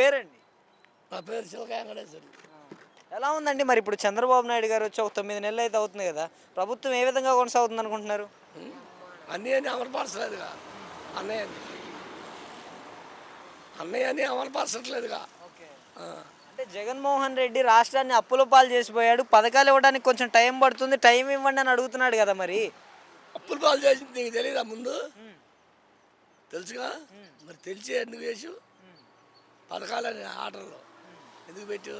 పేరండి? నా పేరు చిలక ఎలా ఉందండి మరి ఇప్పుడు చంద్రబాబు నాయుడు గారు వచ్చి ఒక తొమ్మిది నెలలు అయితే అవుతుంది కదా ప్రభుత్వం ఏ విధంగా కొనసాగుతుంది అనుకుంటున్నారు? అన్నీ అని అమలుపరచలేదుగా అన్నయ్య అని అన్నయ్య అని అమలుపరచట్లేదుగా. అంటే జగన్మోహన్ రెడ్డి రాష్ట్రాన్ని అప్పుల పాలు చేసిపోయాడు పథకాలు ఇవ్వడానికి కొంచెం టైం పడుతుంది టైం ఇవ్వండి అని అడుగుతున్నాడు కదా మరి. అప్పులు పాలు చేసింది నీకు తెలియదా ముందు? తెలుసుగా? మరి తెలిసి ఎందుకు చేసు పథకాలని ఆర్డర్లో. ఎందుకు పెట్టు?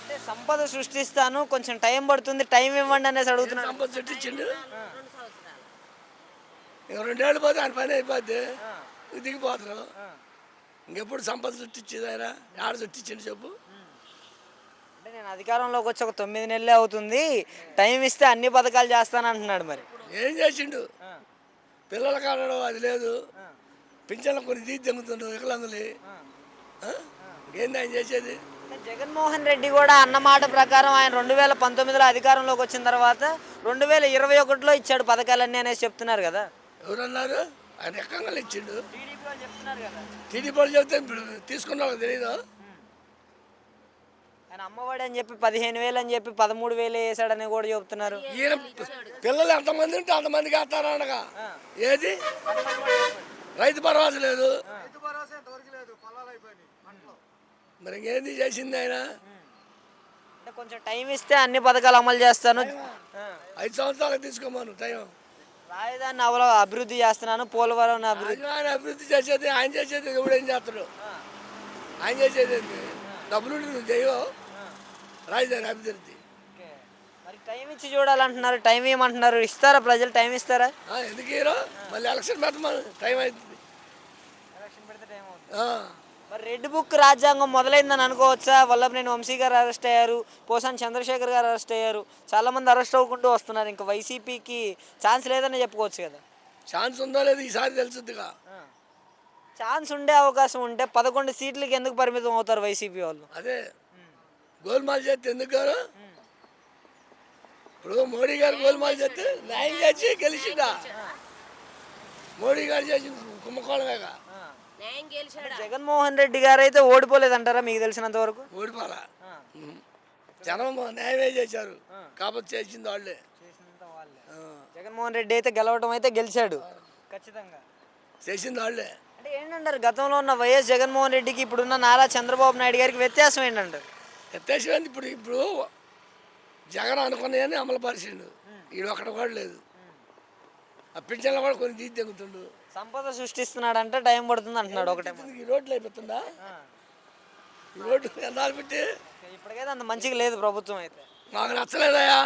అంటే సంపద సృష్టిస్తాను కొంచెం టైం పడుతుంది టైం ఇవ్వండి అనేసి అడుగుతున్నాడు. సంపద ఇచ్చిండు ఇంక రెండేళ్ళు పోతే ఆయన పని అయిపోద్ది. దిగిపోతారు ఇంకెప్పుడు సంపద ఆయన? ఆడ చుట్టించిండు చెప్పు. అంటే నేను అధికారంలోకి వచ్చి ఒక తొమ్మిది నెలలే అవుతుంది. టైం ఇస్తే అన్ని పథకాలు చేస్తాను అంటున్నాడు మరి. ఏం చేసిండు? పిల్లల కాడడం అది లేదు. పింఛన్లు కొన్ని తీసి తెంగుతుండు వికలాంగులు. ఏంది ఆయన చేసేది? జగన్మోహన్ రెడ్డి కూడా అన్న మాట ప్రకారం ఆయన రెండు వేల పంతొమ్మిదిలో అధికారంలోకి వచ్చిన తర్వాత రెండు వేల ఇరవై ఒకటిలో ఇచ్చాడు పథకాలన్నీ అనేసి చెప్తున్నారు కదా. ఎవరన్నారు? ఆయన ఎక్కంగా ఇచ్చిండు? టీడీపీ వాళ్ళు చెప్తే ఇప్పుడు తీసుకున్న వాళ్ళకి తెలియదు ఆయన అమ్మఒడి అని చెప్పి పదిహేను వేలు అని చెప్పి పదమూడు వేలు వేసాడని కూడా చెప్తున్నారు. ఈయన పిల్లలు ఎంతమంది ఉంటే అంతమందికి వేస్తారనగా ఏది? రైతు భరోసా లేదు. మరి ఇంకేంది చేసింది ఆయన? అంటే కొంచెం టైం ఇస్తే అన్ని పథకాలు అమలు చేస్తాను. ఐదు సంవత్సరాలకు తీసుకోమను టైం. రాజధానిని అవల అభివృద్ధి చేస్తున్నాను పోలవరం అభివృద్ధి. ఆయన అభివృద్ధి చేసేది ఆయన చేసేది ఎవడు ఏం చేస్తాడు? ఆయన చేసేది డబ్బులు నువ్వు చేయవు? రాజధాని అభివృద్ధి. మరి టైం ఇచ్చి చూడాలంటున్నారు టైం ఏమంటున్నారు? ఇస్తారా ప్రజలు? టైం ఇస్తారా? ఎందుకు మళ్ళీ ఎలక్షన్ పెట్టమను టైం అవుతుంది ఎలక్షన్ పెడితే టైం ఆ, మరి రెడ్ బుక్ రాజ్యాంగం మొదలైందని అనుకోవచ్చా? వల్లభనేని వంశీ గారు అరెస్ట్ అయ్యారు పోసాని చంద్రశేఖర్ గారు అరెస్ట్ అయ్యారు. చాలా మంది అరెస్ట్ అవ్వకుంటూ వస్తున్నారు. ఇంకా వైసీపీకి ఛాన్స్ లేదని చెప్పుకోవచ్చు కదా. ఛాన్స్ ఉందో లేదు ఈసారి తెలుసుద్దిగా? ఛాన్స్ ఉండే అవకాశం ఉంటే పదకొండు సీట్లకి ఎందుకు పరిమితం అవుతారు వైసీపీ వాళ్ళు? అదే. గోల్మాల్ చేస్తే ఎందుకు గారు? ఇప్పుడు మోడీ గారు గోల్మాల్ చేస్తే న్యాయం చేసి గెలిచిండా? మోడీ గారు చేసి కుంభకోణమేగా? జగన్మోహన్ రెడ్డి గారు అయితే ఓడిపోలేదంటారా మీకు తెలిసినంత వరకు? ఓడిపోలా. జనం న్యాయమే చేశారు. కాకపోతే చేసింది వాళ్ళే. జగన్మోహన్ రెడ్డి అయితే గెలవడం అయితే గెలిచాడు. ఖచ్చితంగా. చేసింది వాళ్ళే. అంటే ఏంటంటారు గతంలో ఉన్న వైఎస్ జగన్మోహన్ రెడ్డికి ఇప్పుడున్న నారా చంద్రబాబు నాయుడు గారికి వ్యత్యాసం ఏంటంటారు? ఎత్తేసిపోయింది ఇప్పుడు ఇప్పుడు జగన్ అనుకున్నాయని అమలు పరిచిండు. ఈడు ఒక్కడ కూడా లేదు. ఆ పింఛన్లు కూడా కొన్ని తీసి తెగుతుండు. సంపద సృష్టిస్తున్నాడంటే టైం పడుతుంది అంటున్నాడు ఒకటే ఈ రోడ్లు అయిపోతుందా? ఈ రోడ్డు ఎన్నాళ్ళు పెట్టి ఇప్పటికైతే అంత మంచిగా లేదు ప్రభుత్వం అయితే. మాకు నచ్చలేదయా